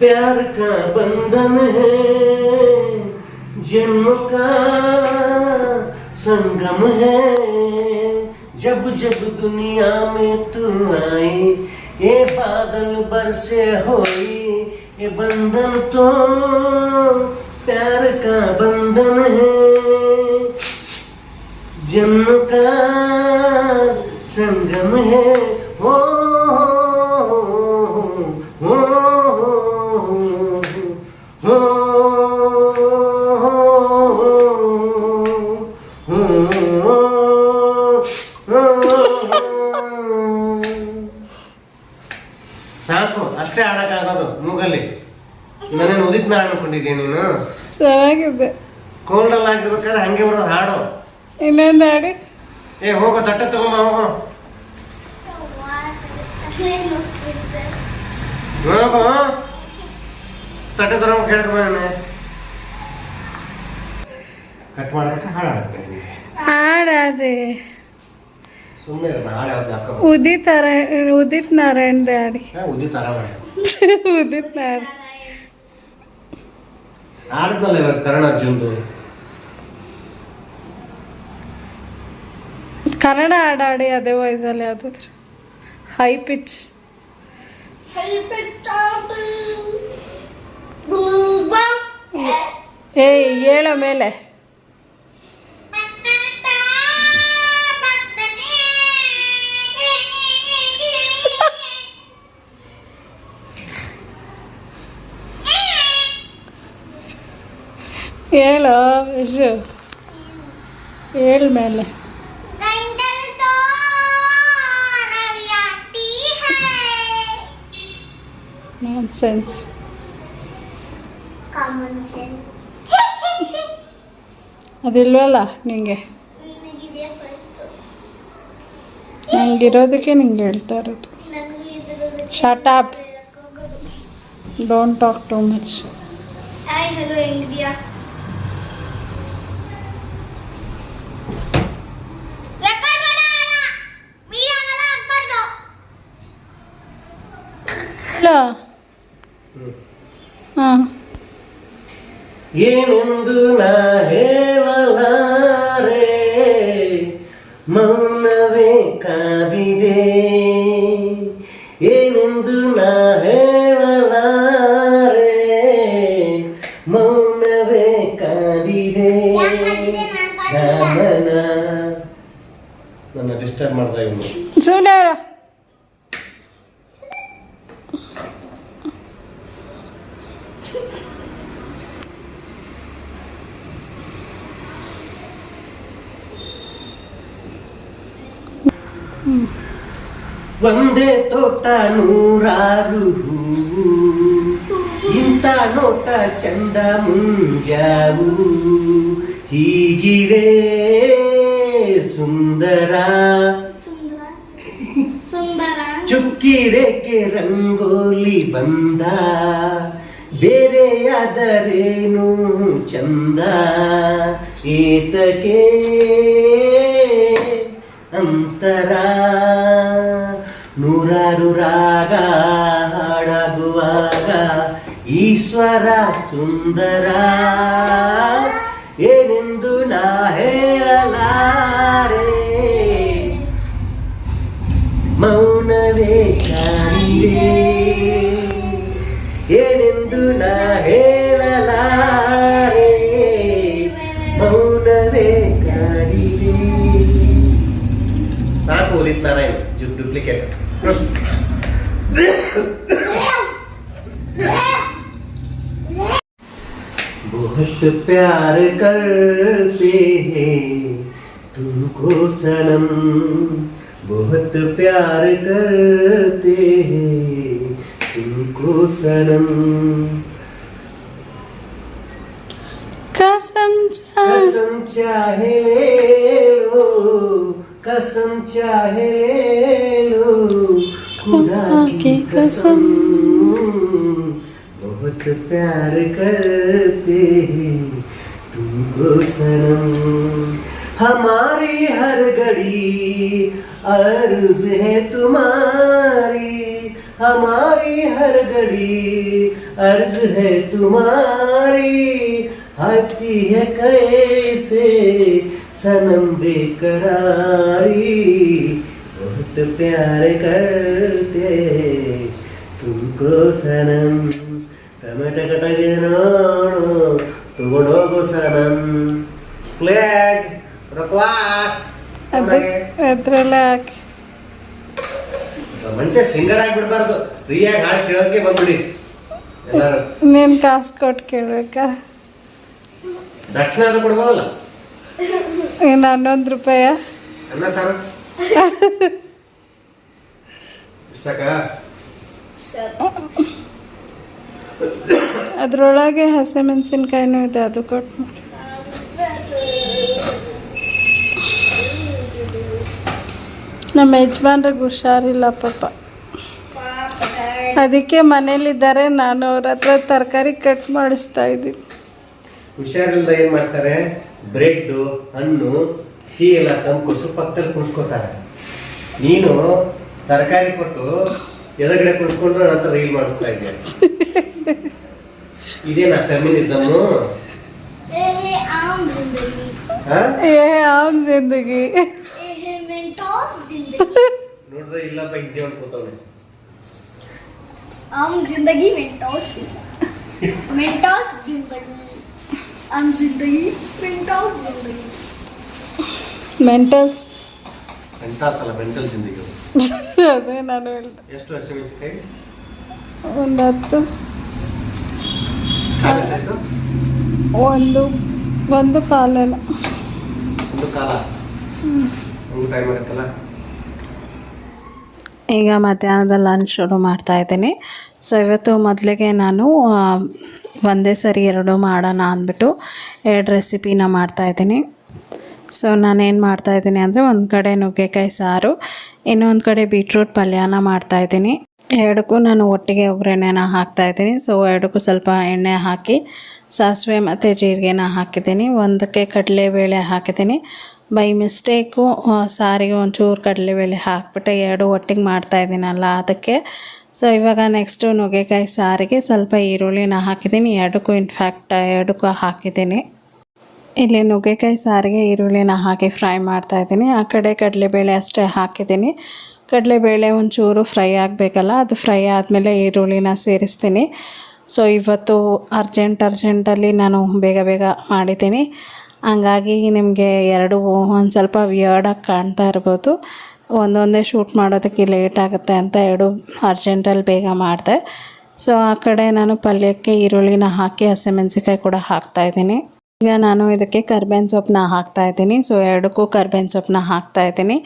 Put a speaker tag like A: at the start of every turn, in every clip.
A: प्यार का बंधन है जन्म का संगम है। जब जब दुनिया में तू आई, ये बादल बरसे होई, ये बंधन तो प्यार का बंधन है। जन्म का संगम है हो ತಟ್ಟ ತಗೊಂಬ ಹೋಗೋ. ತಟ್ಟ ತಗೊಂಬ ಕೇಳ್ಕೊಂಬ ಕಟ್ ಮಾಡಕ್ಕೆ ಹಾಳಾದೆ.
B: ಉದಿತ್ ನಾರಾಯಣ ಉದಿತ್ ನಾರಾಯಣದ ಹಾಡಿ
A: ಉದಿತ್ ಆರಾಮ
B: ಉದಿತ್ ನಾರಾಯಣ.
A: ಇವಾಗ ತರಣ ಅರ್ಜುನ್ದು
B: ಕನ್ನಡ ಹಾಡಾಡಿ ಅದೇ ವಾಯ್ಸಲ್ಲಿ ಯಾವುದಾದ್ರು ಹೈ ಪಿಚ್ ಏಯ್ ಹೇಳ ಮೇಲೆ. ಹೇಳು ಹೇಳ ಹೇಳ್ ನಾನ್ ಸೆನ್ಸ್ ಅದಿಲ್ವಲ್ಲ ನಿಂಗೆ?
C: ನನಗಿರೋದಕ್ಕೆ
B: ನಂಗಿರೋದಕ್ಕೆ ನಿಂಗೆ ಹೇಳ್ತಾ ಇರೋದು.
C: Shut up don't talk too much
B: ಇಲ್ಲ
A: ಏನೆಂದು ನಾ ಹೇಳಲಾರೆ? ಮೌನವೇ ಕಾದಿದೆ. ಏನೊಂದು ನಾ ಹೇಳಲಾರೆ? ಮೌನವೇ ಕಾದಿದೆ. ನನ್ನ ಡಿಸ್ಟರ್ಬ್ ಮಾಡ್ತಾ ಇದ್ದೀನಿ
B: ಸುಮ್ಮನೆ
A: ಒಂದೇ ತೋಟ ನೂರಾರು ಹೂವು ಇಂಥ ನೋಟ ಚಂದ ಮುಂಜಾವು. ಹೀಗಿರೇ ಸುಂದರ.
C: ಸುಂದರ. ಚುಕ್ಕಿ
A: ರೇಖೆ ರಂಗೋಲಿ ಬಂದ. ಬೇರೆಯಾದರೇನು ಚಂದ. ಏತಕೇ ಅಂತರ. ನೂರಾರು ರಾಗ ಹಾಡಾಗುವಾಗ ಈಶ್ವರ ಸುಂದರ ಏನೆಂದು ನಾ ಹೇಳಲಾರೆ ಮೌನವೇ ಕಾಣಿದೆ ಏನೆಂದು ನಾ ಹೇಳಲಾರೆ ಮೌನವೇ ಕಾಣಿದೆ ಸಾಕು ಉದಿತ್ ನಾರಾಯಣ್ ಜು ಡೂಪ್ಲಿಕೇಟ್ बहुत प्यार करते हैं तुमको सनम। बहुत प्यार करते हैं तुमको सनम।
B: कसम
A: कसम चाहे ले लो कसम चाहे ले कसम। बहुत प्यार करते हैं तुमको सनम। हमारी हर घड़ी अर्ज़ है तुम्हारी। हमारी हर घड़ी अर्ज़ है तुम्हारी। आती है कैसे सनम बेकरारी। प्यार करते तुमको सनम ಟೊಮೆಟೊ ಕಟಾಗಿ ನೋಡು ತಗೊಂಡೋಗು ಸನಂ ಪ್ಲೇಜ್ ರಿಕ್ವೆಸ್ಟ್
B: ಅದಕ್ಕೆ ಅದ್ರಲ್ಲೇ ಹಾಕಿ
A: ಮನುಷ್ಯ ಸಿಂಗರ್ ಆಗಿಬಿಡ್ಬಾರ್ದು ಫ್ರೀಯಾಗಿ ಹಾಡು ಕೇಳೋದಕ್ಕೆ ಬಂದ್ಬಿಡಿ ಎಲ್ಲರೂ
B: ನೀನು ಕಾಸು ಕೊಟ್ಟು ಕೇಳ್ಬೇಕಾ
A: ದಕ್ಷಿಣ ಆದ್ರೂ ಕೊಡ್ಬೋದಲ್ಲ
B: ಇನ್ನು ಹನ್ನೊಂದು ರೂಪಾಯ
A: ಅನ್ನ ಸಾರು ಸಾಕ.
B: ಅದ್ರೊಳಗೆ ಹಸಿಮೆಣಸಿನ್ಕಾಯಿನೂ ಇದೆ ಅದು ಕಟ್ ಮಾಡಿ. ನಮ್ಮ ಯಜಮಾನ್ರಿಗೆ ಹುಷಾರಿಲ್ಲ ಪಾಪ. ಅದಕ್ಕೆ ಮನೇಲಿದ್ದಾರೆ ನಾನು ಅವ್ರ ಹತ್ರ ತರಕಾರಿ ಕಟ್ ಮಾಡಿಸ್ತಾ ಇದ್ದೀನಿ.
A: ಹುಷಾರಿಲ್ಲದ ಏನ್ ಮಾಡ್ತಾರೆ? ಬ್ರೆಡ್ ಹಣ್ಣು ಟೀ ಎಲ್ಲ ತಂದು ಕೊಟ್ಟು ಪಕ್ಕದಲ್ಲಿ ಕುಣಿಸ್ಕೋತಾರೆ. ನೀನು ತರಕಾರಿ ಕೊಟ್ಟು ಎದಗಡೆ ಕುಳಿಸ್ಕೊಂಡ್ರೆ ನಂತರ ರೀಲ್ ಮಾಡಿಸ್ತಾ ಇದ್ದೆ. ಇದೇನಾ ಫೆಮಿನಿಸಮ್
B: ಆಮ್ ಜಿಂದಗಿ.
A: ನೋಡ್ರೆ ಇಲ್ಲಪ್ಪ ಹಿಂದೆ ಒಂದು ಕೂತವಳು.
C: Am ಜಿಂದಗಿ Mentos Mentos ಜಿಂದಗಿ. Am ಜಿಂದಗಿ Mentos ಜಿಂದಗಿ.
B: ಮೆಂಟಲ್ಸ್.
A: ಮೆಂಟಾಸ್ ಅಲ್ಲ ಮೆಂಟಲ್ ಜಿಂದಗಿ ಅದು.
B: ನಾನು ಹೇಳ್ದೆ.
A: ಎಷ್ಟು
B: ಒಂದು ಹತ್ತು? ಒಂದು ಒಂದು ಕಾಲೆಲ್ಲ
A: ಒಂದು ಕಾಲ? ಒಂದು ಟೈಮ್ ಆಗುತ್ತಲ್ಲ
B: ಈಗ ಮಧ್ಯಾಹ್ನದ ಲಂಚ್ ಶುರು ಮಾಡ್ತಾ ಇದ್ದೀನಿ. ಸೊ ಇವತ್ತು ಮೊದಲಿಗೆ ನಾನು ಆ, ಒಂದೇ ಸರಿ ಎರಡು ಮಾಡೋಣ ಅಂದ್ಬಿಟ್ಟು ಎರಡು ರೆಸಿಪಿನ ಮಾಡ್ತಾಯಿದ್ದೀನಿ ಸೊ ನಾನೇನು ಮಾಡ್ತಾಯಿದ್ದೀನಿ ಅಂದರೆ ಒಂದು ಕಡೆ ನುಗ್ಗೆಕಾಯಿ ಸಾರು ಇನ್ನೊಂದು ಕಡೆ ಬೀಟ್ರೂಟ್ ಪಲ್ಯನ ಮಾಡ್ತಾಯಿದ್ದೀನಿ ಎರಡಕ್ಕೂ ನಾನು ಒಟ್ಟಿಗೆ ಒಗ್ಗರಣೆನ ಹಾಕ್ತಾಯಿದ್ದೀನಿ ಸೊ ಎರಡಕ್ಕೂ ಸ್ವಲ್ಪ ಎಣ್ಣೆ ಹಾಕಿ, ಸಾಸಿವೆ ಮತ್ತು ಜೀರಿಗೆನ ಹಾಕಿದ್ದೀನಿ. ಒಂದಕ್ಕೆ ಕಡಲೆಬೇಳೆ ಹಾಕಿದ್ದೀನಿ. ಬೈ ಮಿಸ್ಟೇಕು ಸಾರಿಗೆ ಒಂಚೂರು ಕಡಲೆಬೇಳೆ ಹಾಕ್ಬಿಟ್ಟು ಎರಡು ಒಟ್ಟಿಗೆ ಮಾಡ್ತಾಯಿದ್ದೀನಲ್ಲ ಅದಕ್ಕೆ. ಸೊ ಇವಾಗ ನೆಕ್ಸ್ಟು ನುಗ್ಗೆಕಾಯಿ ಸಾರಿಗೆ ಸ್ವಲ್ಪ ಈರುಳ್ಳಿನ ಹಾಕಿದ್ದೀನಿ. ಎರಡಕ್ಕೂ ಇನ್ಫ್ಯಾಕ್ಟ್ ಎರಡಕ್ಕೂ ಹಾಕಿದ್ದೀನಿ. ಇಲ್ಲಿ ನುಗ್ಗೆಕಾಯಿ ಸಾರಿಗೆ ಈರುಳ್ಳಿನ ಹಾಕಿ ಫ್ರೈ ಮಾಡ್ತಾ ಇದ್ದೀನಿ. ಆ ಕಡೆ ಕಡಲೆಬೇಳೆ ಅಷ್ಟೇ ಹಾಕಿದ್ದೀನಿ. ಕಡಲೆಬೇಳೆ ಒಂಚೂರು ಫ್ರೈ ಆಗಬೇಕಲ್ಲ, ಅದು ಫ್ರೈ ಆದಮೇಲೆ ಈರುಳ್ಳಿನ ಸೇರಿಸ್ತೀನಿ. ಸೊ ಇವತ್ತು ಅರ್ಜೆಂಟ್ ಅರ್ಜೆಂಟಲ್ಲಿ ನಾನು ಬೇಗ ಬೇಗ ಮಾಡಿದ್ದೀನಿ. ಹಂಗಾಗಿ ನಿಮಗೆ ಎರಡು ಒಂದು ಸ್ವಲ್ಪ ವಿಯರ್ಡಾಗಿ ಕಾಣ್ತಾ ಇರ್ಬೋದು. ಒಂದೊಂದೇ ಶೂಟ್ ಮಾಡೋದಕ್ಕೆ ಲೇಟ್ ಆಗುತ್ತೆ ಅಂತ ಎರಡು ಅರ್ಜೆಂಟಲ್ಲಿ ಬೇಗ ಮಾಡಿದೆ. ಸೊ ಆ ಕಡೆ ನಾನು ಪಲ್ಯಕ್ಕೆ ಈರುಳ್ಳಿನ ಹಾಕಿ ಹಸಿಮೆಣಸಿಕಾಯಿ ಕೂಡ ಹಾಕ್ತಾಯಿದ್ದೀನಿ ಈಗ ನಾನು ಇದಕ್ಕೆ ಕರ್ಬೇವಿನ ಸೊಪ್ಪನ್ನ ಹಾಕ್ತಾ ಇದ್ದೀನಿ. ಸೊ ಎರಡಕ್ಕೂ ಕರ್ಬೇವಿನ ಸೊಪ್ಪನ್ನ ಹಾಕ್ತಾ ಇದ್ದೀನಿ.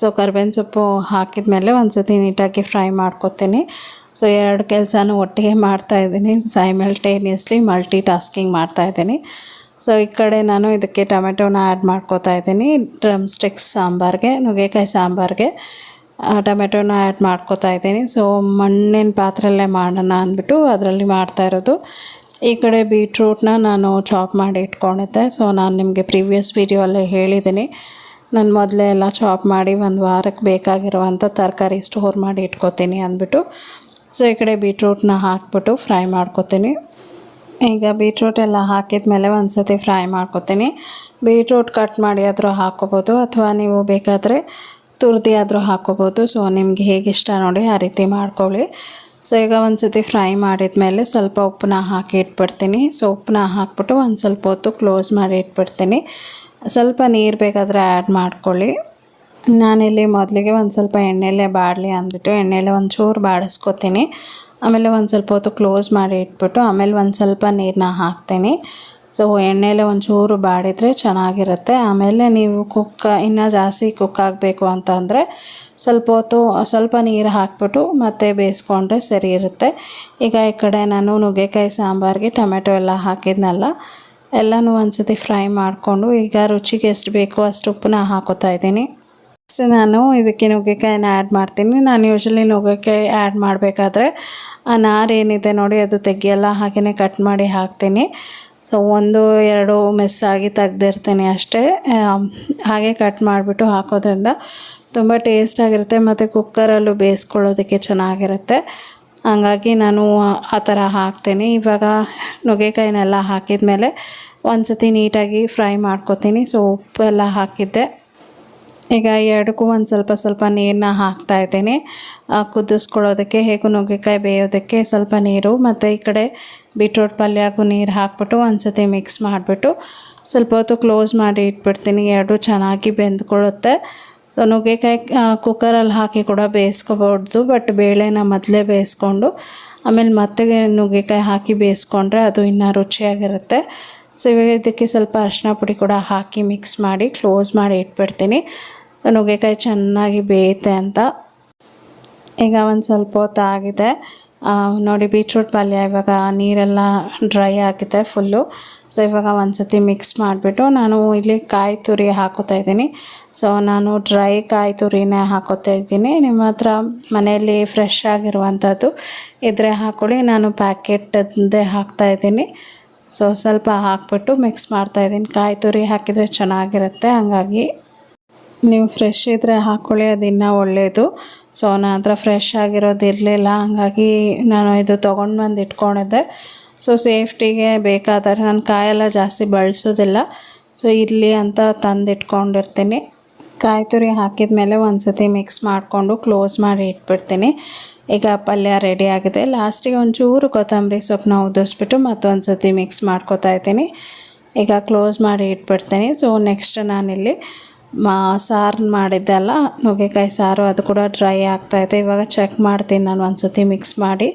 B: ಸೊ ಕರ್ಬೇವಿನ ಸೊಪ್ಪು ಹಾಕಿದ ಮೇಲೆ ಒಂದು ಸತಿ ನೀಟಾಗಿ ಫ್ರೈ ಮಾಡ್ಕೊತೀನಿ. ಸೊ ಎರಡು ಕೆಲಸನೂ ಒಟ್ಟಿಗೆ ಮಾಡ್ತಾ ಇದ್ದೀನಿ. ಸೈಮಲ್ಟೇನಿಯಸ್ಲಿ ಮಲ್ಟಿ ಟಾಸ್ಕಿಂಗ್ ಮಾಡ್ತಾ ಇದ್ದೀನಿ. ಸೊ ಈ ಕಡೆ ನಾನು ಇದಕ್ಕೆ ಟೊಮೆಟೊನ ಆ್ಯಡ್ ಮಾಡ್ಕೋತಾ ಇದ್ದೀನಿ. ಡ್ರಮ್ ಸ್ಟಿಕ್ಸ್ ಸಾಂಬಾರಿಗೆ, ನುಗ್ಗೆಕಾಯಿ ಸಾಂಬಾರಿಗೆ ಟೊಮೆಟೊನ ಆ್ಯಡ್ ಮಾಡ್ಕೋತಾ ಇದ್ದೀನಿ. ಸೊ ಮಣ್ಣಿನ ಪಾತ್ರೆಯಲ್ಲೇ ಮಾಡೋಣ ಅಂದ್ಬಿಟ್ಟು ಅದರಲ್ಲಿ ಮಾಡ್ತಾ ಇರೋದು. ಈ ಕಡೆ ಬೀಟ್ರೂಟ್ನ ನಾನು ಚಾಪ್ ಮಾಡಿ ಇಟ್ಕೊಂಡಿದ್ದೆ. ಸೊ ನಾನು ನಿಮಗೆ ಪ್ರೀವಿಯಸ್ ವೀಡಿಯೋಲ್ಲೇ ಹೇಳಿದ್ದೀನಿ ನಾನು ಮೊದಲೇ ಎಲ್ಲ ಚಾಪ್ ಮಾಡಿ ಒಂದು ವಾರಕ್ಕೆ ಬೇಕಾಗಿರುವಂಥ ತರಕಾರಿ ಸ್ಟೋರ್ ಮಾಡಿ ಇಟ್ಕೋತೀನಿ ಅಂದ್ಬಿಟ್ಟು. ಸೊ ಈ ಕಡೆ ಬೀಟ್ರೂಟ್ನ ಹಾಕ್ಬಿಟ್ಟು ಫ್ರೈ ಮಾಡ್ಕೊತೀನಿ. ಈಗ ಬೀಟ್ರೂಟ್ ಎಲ್ಲ ಹಾಕಿದ ಮೇಲೆ ಒಂದು ಸತಿ ಫ್ರೈ ಮಾಡ್ಕೊತೀನಿ. ಬೀಟ್ರೂಟ್ ಕಟ್ ಮಾಡಿ ಆದರೂ ಹಾಕ್ಕೋಬೋದು ಅಥವಾ ನೀವು ಬೇಕಾದರೆ ತುರ್ದಿ ಆದರೂ ಹಾಕ್ಕೋಬೋದು. ಸೊ ನಿಮಗೆ ಹೇಗೆ ಇಷ್ಟ ನೋಡಿ ಆ ರೀತಿ ಮಾಡ್ಕೊಳ್ಳಿ. ಸೊ ಈಗ ಒಂದು ಸತಿ ಫ್ರೈ ಮಾಡಿದ ಮೇಲೆ ಸ್ವಲ್ಪ ಉಪ್ಪನ್ನ ಹಾಕಿ ಇಟ್ಬಿಡ್ತೀನಿ. ಸೊ ಉಪ್ಪನ್ನ ಹಾಕಿಬಿಟ್ಟು ಒಂದು ಸ್ವಲ್ಪ ಹೊತ್ತು ಕ್ಲೋಸ್ ಮಾಡಿ ಇಟ್ಬಿಡ್ತೀನಿ. ಸ್ವಲ್ಪ ನೀರು ಬೇಕಾದರೆ ಆ್ಯಡ್ ಮಾಡ್ಕೊಳ್ಳಿ. ನಾನಿಲ್ಲಿ ಮೊದಲಿಗೆ ಒಂದು ಸ್ವಲ್ಪ ಎಣ್ಣೆಲೆ ಬಾಡಲಿ ಅಂದ್ಬಿಟ್ಟು ಎಣ್ಣೆಲೆ ಒಂಚೂರು ಬಾಡಿಸ್ಕೊತೀನಿ. ಆಮೇಲೆ ಒಂದು ಸ್ವಲ್ಪ ಹೊತ್ತು ಕ್ಲೋಸ್ ಮಾಡಿ ಇಟ್ಬಿಟ್ಟು ಆಮೇಲೆ ಒಂದು ಸ್ವಲ್ಪ ನೀರನ್ನ ಹಾಕ್ತೀನಿ. ಸೊ ಎಣ್ಣೆಲೆ ಒಂಚೂರು ಬಾಡಿದರೆ ಚೆನ್ನಾಗಿರುತ್ತೆ. ಆಮೇಲೆ ನೀವು ಕುಕ್ಕ, ಇನ್ನೂ ಜಾಸ್ತಿ ಕುಕ್ ಆಗಬೇಕು ಅಂತಂದರೆ ಸ್ವಲ್ಪ ಹೊತ್ತು, ಸ್ವಲ್ಪ ನೀರು ಹಾಕ್ಬಿಟ್ಟು ಮತ್ತೆ ಬೇಯಿಸ್ಕೊಂಡ್ರೆ ಸರಿ ಇರುತ್ತೆ. ಈಗ ಈ ಕಡೆ ನಾನು ನುಗ್ಗೆಕಾಯಿ ಸಾಂಬಾರಿಗೆ ಟೊಮೆಟೊ ಎಲ್ಲ ಹಾಕಿದ್ನಲ್ಲ, ಎಲ್ಲನೂ ಒಂದ್ಸತಿ ಫ್ರೈ ಮಾಡಿಕೊಂಡು ಈಗ ರುಚಿಗೆ ಎಷ್ಟು ಬೇಕೋ ಅಷ್ಟು ಉಪ್ಪನ್ನ ಹಾಕೋತಾ ಇದ್ದೀನಿ. ಫಸ್ಟ್ ನಾನು ಇದಕ್ಕೆ ನುಗ್ಗೆಕಾಯಿನ ಆ್ಯಡ್ ಮಾಡ್ತೀನಿ. ನಾನು ಯೂಶ್ವಲಿ ನುಗ್ಗೆಕಾಯಿ ಆ್ಯಡ್ ಮಾಡಬೇಕಾದ್ರೆ ಆ ನಾರು ಏನಿದೆ ನೋಡಿ, ಅದು ತೆಗಿಯಲ್ಲ ಹಾಗೆಯೇ ಕಟ್ ಮಾಡಿ ಹಾಕ್ತೀನಿ. ಸೊ ಒಂದು, ಎರಡು ಮಿಸ್ ಆಗಿ ತೆಗ್ದಿರ್ತೀನಿ ಅಷ್ಟೇ. ಹಾಗೆ ಕಟ್ ಮಾಡಿಬಿಟ್ಟು ಹಾಕೋದ್ರಿಂದ ತುಂಬ ಟೇಸ್ಟ್ ಆಗಿರುತ್ತೆ ಮತ್ತು ಕುಕ್ಕರಲ್ಲೂ ಬೇಯಿಸ್ಕೊಳ್ಳೋದಕ್ಕೆ ಚೆನ್ನಾಗಿರುತ್ತೆ. ಹಂಗಾಗಿ ನಾನು ಆ ಥರ ಹಾಕ್ತೀನಿ. ಇವಾಗ ನುಗ್ಗೆಕಾಯಿನೆಲ್ಲ ಹಾಕಿದ ಮೇಲೆ ಒಂದು ಸತಿ ನೀಟಾಗಿ ಫ್ರೈ ಮಾಡ್ಕೊತೀನಿ. ಸೊ ಉಪ್ಪೆಲ್ಲ ಹಾಕಿದ್ದೆ. ಈಗ ಎರಡಕ್ಕೂ ಒಂದು ಸ್ವಲ್ಪ ಸ್ವಲ್ಪ ನೀರನ್ನ ಹಾಕ್ತಾ ಇದ್ದೀನಿ. ಕುದಿಸ್ಕೊಳ್ಳೋದಕ್ಕೆ ಹೇಗೂ ನುಗ್ಗೆಕಾಯಿ ಬೇಯೋದಕ್ಕೆ ಸ್ವಲ್ಪ ನೀರು. ಮತ್ತು ಈ ಕಡೆ ಬೀಟ್ರೋಟ್ ಪಲ್ಯಕ್ಕೂ ನೀರು ಹಾಕ್ಬಿಟ್ಟು ಒಂದು ಸತಿ ಮಿಕ್ಸ್ ಮಾಡಿಬಿಟ್ಟು ಸ್ವಲ್ಪ ಹೊತ್ತು ಕ್ಲೋಸ್ ಮಾಡಿ ಇಟ್ಬಿಡ್ತೀನಿ. ಎರಡು ಚೆನ್ನಾಗಿ ಬೆಂದ್ಕೊಳ್ಳುತ್ತೆ. ಸೊ ನುಗ್ಗೆಕಾಯಿ ಕುಕ್ಕರಲ್ಲಿ ಹಾಕಿ ಕೂಡ ಬೇಯಿಸ್ಕೋಬಾರ್ದು ಬಟ್ ಬೇಳೆನ ಮೊದಲೇ ಬೇಯಿಸ್ಕೊಂಡು ಆಮೇಲೆ ಮತ್ತೆ ನುಗ್ಗೆಕಾಯಿ ಹಾಕಿ ಬೇಯಿಸ್ಕೊಂಡ್ರೆ ಅದು ಇನ್ನೂ ರುಚಿಯಾಗಿರುತ್ತೆ. ಸೊ ಇವಾಗ ಇದಕ್ಕೆ ಸ್ವಲ್ಪ ಅರಿಶಿನ ಪುಡಿ ಕೂಡ ಹಾಕಿ ಮಿಕ್ಸ್ ಮಾಡಿ ಕ್ಲೋಸ್ ಮಾಡಿ ಇಟ್ಬಿಡ್ತೀನಿ. ನುಗ್ಗೆಕಾಯಿ ಚೆನ್ನಾಗಿ ಬೇಯುತ್ತೆ ಅಂತ. ಈಗ ಒಂದು ಸ್ವಲ್ಪ ಹೊತ್ತು ಆಗಿದೆ ಆ, ನೋಡಿ ಬೀಟ್ರೂಟ್ ಪಲ್ಯ, ಇವಾಗ ನೀರೆಲ್ಲ ಡ್ರೈ ಆಗಿದೆ ಫುಲ್ಲು ಸೊ ಇವಾಗ ಒಂದು ಸತಿ ಮಿಕ್ಸ್ ಮಾಡಿಬಿಟ್ಟು ನಾನು ಇಲ್ಲಿ ಕಾಯಿ ತುರಿ ಹಾಕೋತಾ ಇದ್ದೀನಿ. ಸೊ ನಾನು ಡ್ರೈ ಕಾಯಿ ತುರಿನೇ ಹಾಕೋತಾ ಇದ್ದೀನಿ. ನಿಮ್ಮ ಹತ್ರ ಮನೆಯಲ್ಲಿ ಫ್ರೆಶ್ ಆಗಿರುವಂಥದ್ದು ಇದ್ರೆ ಹಾಕೊಳ್ಳಿ. ನಾನು ಪ್ಯಾಕೆಟ್ದೇ ಹಾಕ್ತಾ ಇದ್ದೀನಿ. ಸೊ ಸ್ವಲ್ಪ ಹಾಕ್ಬಿಟ್ಟು ಮಿಕ್ಸ್ ಮಾಡ್ತಾ ಇದ್ದೀನಿ. ಕಾಯಿ ತುರಿ ಹಾಕಿದರೆ ಚೆನ್ನಾಗಿರುತ್ತೆ. ಹಾಗಾಗಿ ನೀವು ಫ್ರೆಶ್ ಇದ್ದರೆ ಹಾಕ್ಕೊಳ್ಳಿ ಅದು ಇನ್ನೂ ಒಳ್ಳೆಯದು ಸೊ ನನ್ನ ಫ್ರೆಶ್ ಆಗಿರೋದು ಇರಲಿಲ್ಲ. ಹಾಗಾಗಿ ನಾನು ಇದು ತೊಗೊಂಡು ಬಂದು ಇಟ್ಕೊಂಡಿದ್ದೆ. ಸೊ ಸೇಫ್ಟಿಗೆ ಬೇಕಾದರೆ ನಾನು ಕಾಯೆಲ್ಲ ಜಾಸ್ತಿ ಬಳಸೋದಿಲ್ಲ. ಸೊ ಇರಲಿ ಅಂತ ತಂದು ಇಟ್ಕೊಂಡಿರ್ತೀನಿ ಕಾಯಿ ತುರಿ ಹಾಕಿದ ಮೇಲೆ ಒಂದು ಸತಿ ಮಿಕ್ಸ್ ಮಾಡಿಕೊಂಡು ಕ್ಲೋಸ್ ಮಾಡಿ ಇಟ್ಬಿಡ್ತೀನಿ. ಈಗ ಪಲ್ಯ ರೆಡಿ ಆಗಿದೆ. ಲಾಸ್ಟಿಗೆ ಒಂಚೂರು ಕೊತ್ತಂಬರಿ ಸೊಪ್ಪನ್ನ ಉದುರಿಸ್ಬಿಟ್ಟು ಮತ್ತೊಂದು ಸತಿ ಮಿಕ್ಸ್ ಮಾಡ್ಕೊತಾ ಇದ್ದೀನಿ. ಈಗ ಕ್ಲೋಸ್ ಮಾಡಿ ಇಟ್ಬಿಡ್ತೀನಿ. ಸೊ ನೆಕ್ಸ್ಟ್ ನಾನಿಲ್ಲಿ ಮಾ ಸಾರು ಮಾಡಿದ್ದೆ ಅಲ್ಲ, ನುಗ್ಗೆಕಾಯಿ ಸಾರು ಅದು ಕೂಡ ಡ್ರೈ ಆಗ್ತಾಯಿದೆ ಇವಾಗ ಚೆಕ್ ಮಾಡ್ತೀನಿ ನಾನು ಒಂದು ಸತಿ ಮಿಕ್ಸ್ ಮಾಡಿ.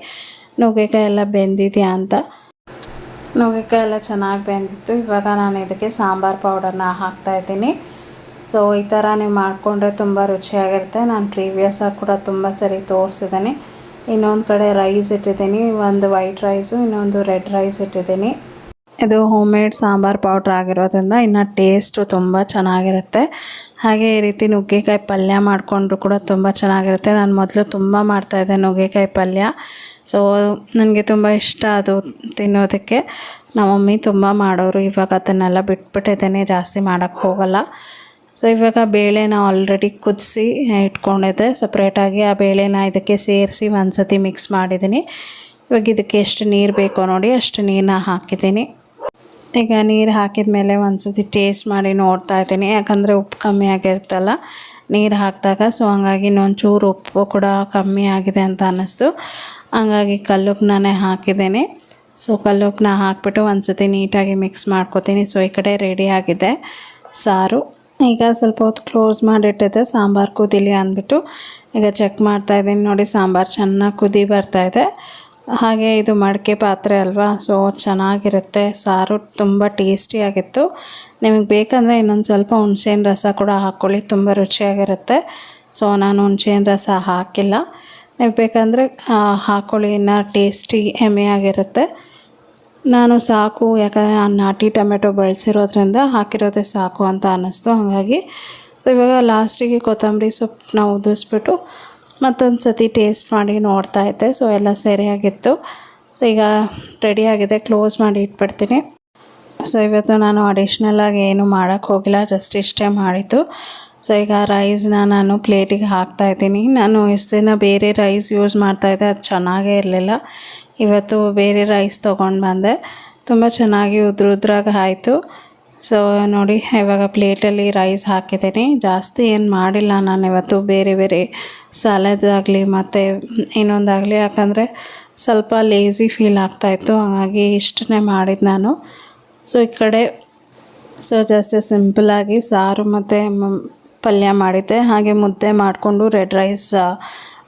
B: ನುಗ್ಗೆಕಾಯಿ ಎಲ್ಲ ಬೆಂದಿದೆಯಾ ಅಂತ. ನುಗ್ಗೆಕಾಯಿ ಎಲ್ಲ ಚೆನ್ನಾಗಿ ಬೆಂದಿತ್ತು. ಇವಾಗ ನಾನು ಇದಕ್ಕೆ ಸಾಂಬಾರು ಪೌಡರ್ನ ಹಾಕ್ತಾಯಿದ್ದೀನಿ ಸೊ ಈ ಥರ ನೀವು ಮಾಡಿಕೊಂಡ್ರೆ ತುಂಬ ರುಚಿಯಾಗಿರುತ್ತೆ. ನಾನು ಪ್ರೀವಿಯಸ್ ಆಗಿ ಕೂಡ ತುಂಬ ಸರಿ ತೋರಿಸಿದ್ದೀನಿ. ಇನ್ನೊಂದು ಕಡೆ ರೈಸ್ ಇಟ್ಟಿದ್ದೀನಿ. ಒಂದು ವೈಟ್ ರೈಸು ಇನ್ನೊಂದು ರೆಡ್ ರೈಸ್ ಇಟ್ಟಿದ್ದೀನಿ. ಇದು ಹೋಮ್ ಮೇಡ್ ಸಾಂಬಾರು ಪೌಡ್ರ್ ಆಗಿರೋದ್ರಿಂದ ಇನ್ನು ಟೇಸ್ಟು ತುಂಬ ಚೆನ್ನಾಗಿರುತ್ತೆ. ಹಾಗೆ ಈ ರೀತಿ ನುಗ್ಗೆಕಾಯಿ ಪಲ್ಯ ಮಾಡಿಕೊಂಡ್ರು ಕೂಡ ತುಂಬ ಚೆನ್ನಾಗಿರುತ್ತೆ. ನಾನು ಮೊದಲು ತುಂಬ ಮಾಡ್ತಾಯಿದ್ದೆ ನುಗ್ಗೆಕಾಯಿ ಪಲ್ಯ. ಸೊ ನನಗೆ ತುಂಬ ಇಷ್ಟ ಅದು ತಿನ್ನೋದಕ್ಕೆ. ನಮ್ಮ ಮಮ್ಮಿ ತುಂಬ ಮಾಡೋರು. ಇವಾಗ ಅದನ್ನೆಲ್ಲ ಬಿಟ್ಬಿಟ್ಟಿದ್ದೇನೆ, ಜಾಸ್ತಿ ಮಾಡೋಕ್ಕೆ ಹೋಗಲ್ಲ. ಸೊ ಇವಾಗ ಬೇಳೆನ ಆಲ್ರೆಡಿ ಕುದಿಸಿ ಇಟ್ಕೊಂಡಿದ್ದೆ. ಸಪ್ರೇಟಾಗಿ ಆ ಬೇಳೆನ ಇದಕ್ಕೆ ಸೇರಿಸಿ ಒಂದು ಸತಿ ಮಿಕ್ಸ್ ಮಾಡಿದ್ದೀನಿ. ಇವಾಗ ಇದಕ್ಕೆ ಎಷ್ಟು ನೀರು ಬೇಕೋ ನೋಡಿ ಅಷ್ಟು ನೀರನ್ನ ಹಾಕಿದ್ದೀನಿ. ಈಗ ನೀರು ಹಾಕಿದ ಮೇಲೆ ಒಂದು ಸತಿ ಟೇಸ್ಟ್ ಮಾಡಿ ನೋಡ್ತಾ ಇದ್ದೀನಿ. ಯಾಕಂದರೆ ಉಪ್ಪು ಕಮ್ಮಿ ಆಗಿರುತ್ತಲ್ಲ, ನೀರು ಹಾಕಿದಾಗ. ಸೊ ಹಂಗಾಗಿ ಇನ್ನೊಂಚೂರು ಉಪ್ಪು ಕೂಡ ಕಮ್ಮಿ ಆಗಿದೆ ಅಂತ ಅನ್ನಿಸ್ತು. ಹಂಗಾಗಿ ಕಲ್ಲುಪ್ಪನೇ ಹಾಕಿದ್ದೀನಿ. ಸೊ ಕಲ್ಲುಪ್ಪನ್ನ ಹಾಕ್ಬಿಟ್ಟು ಒಂದು ಸತಿ ನೀಟಾಗಿ ಮಿಕ್ಸ್ ಮಾಡ್ಕೊತೀನಿ. ಸೊ ಈ ಕಡೆ ರೆಡಿ ಆಗಿದೆ ಸಾರು. ಈಗ ಸ್ವಲ್ಪ ಹೊತ್ತು ಕ್ಲೋಸ್ ಮಾಡಿಟ್ಟಿದ್ದೆ, ಸಾಂಬಾರು ಕುದಿಲಿ ಅಂದ್ಬಿಟ್ಟು. ಈಗ ಚೆಕ್ ಮಾಡ್ತಾ ಇದ್ದೀನಿ. ನೋಡಿ, ಸಾಂಬಾರು ಚೆನ್ನಾಗಿ ಕುದಿ ಬರ್ತಾಯಿದೆ ಹಾಗೆ ಇದು ಮಡಕೆ ಪಾತ್ರೆ ಅಲ್ವಾ? ಸೊ ಚೆನ್ನಾಗಿರುತ್ತೆ. ಸಾರು ತುಂಬ ಟೇಸ್ಟಿಯಾಗಿತ್ತು ನಿಮಗೆ ಬೇಕಂದರೆ ಇನ್ನೊಂದು ಸ್ವಲ್ಪ ಹುಣ್ಸೆಹಣ್ಣು ರಸ ಕೂಡ ಹಾಕ್ಕೊಳ್ಳಿ ತುಂಬ ರುಚಿಯಾಗಿರುತ್ತೆ. ಸೊ ನಾನು ಹುಣ್ಸೆಹಣ್ಣು ರಸ ಹಾಕಿಲ್ಲ. ನೀವು ಬೇಕಂದರೆ ಹಾಕ್ಕೊಳ್ಳಿ ಇನ್ನು ಟೇಸ್ಟಿ ಎಮ್ಮೆಯಾಗಿರುತ್ತೆ ನಾನು ಸಾಕು. ಯಾಕಂದರೆ ನಾನು ನಾಟಿ ಟೊಮೆಟೊ ಬಳಸಿರೋದ್ರಿಂದ ಹಾಕಿರೋದೇ ಸಾಕು ಅಂತ ಅನ್ನಿಸ್ತು. ಹಾಗಾಗಿ ಸೊ ಇವಾಗ ಲಾಸ್ಟಿಗೆ ಕೊತ್ತಂಬರಿ ಸೊಪ್ಪನ್ನ ಉದಿಸ್ಬಿಟ್ಟು ಮತ್ತೊಂದು ಸತಿ ಟೇಸ್ಟ್ ಮಾಡಿ ನೋಡ್ತಾ ಇದ್ದೆ ಸೊ ಎಲ್ಲ ಸರಿಯಾಗಿತ್ತು. ಈಗ ರೆಡಿಯಾಗಿದೆ ಕ್ಲೋಸ್ ಮಾಡಿ ಇಟ್ಬಿಡ್ತೀನಿ. ಸೊ ಇವತ್ತು ನಾನು ಅಡಿಷ್ನಲ್ ಆಗಿ ಏನು ಮಾಡೋಕ್ಕೆ ಹೋಗಿಲ್ಲ ಜಸ್ಟ್ ಇಷ್ಟೇ ಮಾಡಿತ್ತು ಸೊ ಈಗ ರೈಸ್ನ ನಾನು ಪ್ಲೇಟಿಗೆ ಹಾಕ್ತಾ ಇದ್ದೀನಿ. ನಾನು ಇಷ್ಟು ದಿನ ಬೇರೆ ರೈಸ್ ಯೂಸ್ ಮಾಡ್ತಾಯಿದ್ದೆ ಅದು ಚೆನ್ನಾಗೇ ಇರಲಿಲ್ಲ. ಇವತ್ತು ಬೇರೆ ರೈಸ್ ತೊಗೊಂಡು ಬಂದೆ. ತುಂಬ ಚೆನ್ನಾಗಿ ಉದ್ರ ಉದ್ರಾಗ ಆಯಿತು. ಸೊ ನೋಡಿ, ಇವಾಗ ಪ್ಲೇಟಲ್ಲಿ ರೈಸ್ ಹಾಕಿದ್ದೀನಿ. ಜಾಸ್ತಿ ಏನು ಮಾಡಿಲ್ಲ ನಾನು ಇವತ್ತು, ಬೇರೆ ಬೇರೆ ಸಲಾಡ್ ಆಗಲಿ ಮತ್ತು ಇನ್ನೊಂದಾಗಲಿ ಯಾಕಂದರೆ ಸ್ವಲ್ಪ ಲೇಝಿ ಫೀಲ್ ಆಗ್ತಾಯಿತ್ತು. ಹಾಗಾಗಿ ಇಷ್ಟನ್ನೇ ಮಾಡಿದ್ದು ನಾನು. ಸೊ ಈ ಕಡೆ ಸೊ ಜಸ್ಟ್ ಸಿಂಪಲಾಗಿ ಸಾರು ಮತ್ತು ಪಲ್ಯ ಮಾಡಿದ್ದೆ. ಹಾಗೆ ಮುದ್ದೆ ಮಾಡಿಕೊಂಡು ರೆಡ್ ರೈಸ್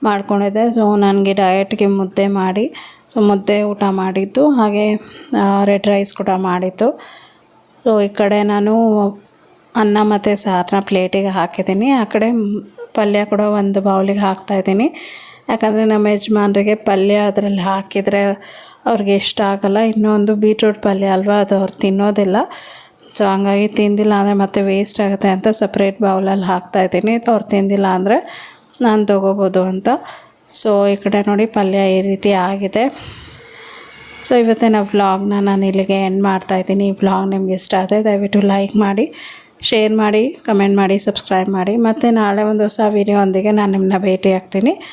B: ಮಾಡ್ಕೊಂಡಿದ್ದೆ. ಸೊ ನನಗೆ ಡಯಟ್ಗೆ ಮುದ್ದೆ ಮಾಡಿ ಸೊ ಮುದ್ದೆ ಊಟ ಮಾಡಿದ್ದು. ಹಾಗೆ ರೆಡ್ ರೈಸ್ ಕೂಡ ಮಾಡಿತ್ತು ಸೊ ಈ ಕಡೆ ನಾನು ಅನ್ನ ಮತ್ತು ಸಾರನ್ನ ಪ್ಲೇಟಿಗೆ ಹಾಕಿದ್ದೀನಿ. ಆ ಕಡೆ ಪಲ್ಯ ಕೂಡ ಒಂದು ಬೌಲಿಗೆ ಹಾಕ್ತಾಯಿದ್ದೀನಿ ಯಾಕಂದರೆ ನಮ್ಮ ಯಜಮಾನ್ರಿಗೆ ಪಲ್ಯ ಅದರಲ್ಲಿ ಹಾಕಿದರೆ ಅವ್ರಿಗೆ ಇಷ್ಟ ಆಗಲ್ಲ. ಇನ್ನೊಂದು ಬೀಟ್ರೂಟ್ ಪಲ್ಯ ಅಲ್ವಾ, ಅದು ಅವ್ರು ತಿನ್ನೋದಿಲ್ಲ. ಸೊ ಹಂಗಾಗಿ ತಿಂದಿಲ್ಲ ಅಂದರೆ ಮತ್ತೆ ವೇಸ್ಟ್ ಆಗುತ್ತೆ ಅಂತ ಸಪ್ರೇಟ್ ಬೌಲಲ್ಲಿ ಹಾಕ್ತಾಯಿದ್ದೀನಿ ಅವ್ರು ತಿಂದಿಲ್ಲ ಅಂದರೆ ನಾನು ತೊಗೋಬೋದು ಅಂತ. ಸೊ ಈ ಕಡೆ ನೋಡಿ ಪಲ್ಯ ಈ ರೀತಿ ಆಗಿದೆ. ಸೊ ಇವತ್ತಿನ ವ್ಲಾಗ್ನ ನಾನು ಇಲ್ಲಿಗೆ ಎಂಡ್ ಮಾಡ್ತಾಯಿದ್ದೀನಿ ಈ ವ್ಲಾಗ್ ನಿಮ್ಗೆ ಇಷ್ಟ ಆದರೆ ದಯವಿಟ್ಟು ಲೈಕ್ ಮಾಡಿ. ಶೇರ್ ಮಾಡಿ ಕಮೆಂಟ್ ಮಾಡಿ ಸಬ್ಸ್ಕ್ರೈಬ್ ಮಾಡಿ. ಮತ್ತು ನಾಳೆ ಒಂದು ಹೊಸ ವೀಡಿಯೋ ಒಂದಿಗೆ ನಾನು ನಿಮ್ಮನ್ನ ಭೇಟಿ ಆಗ್ತೀನಿ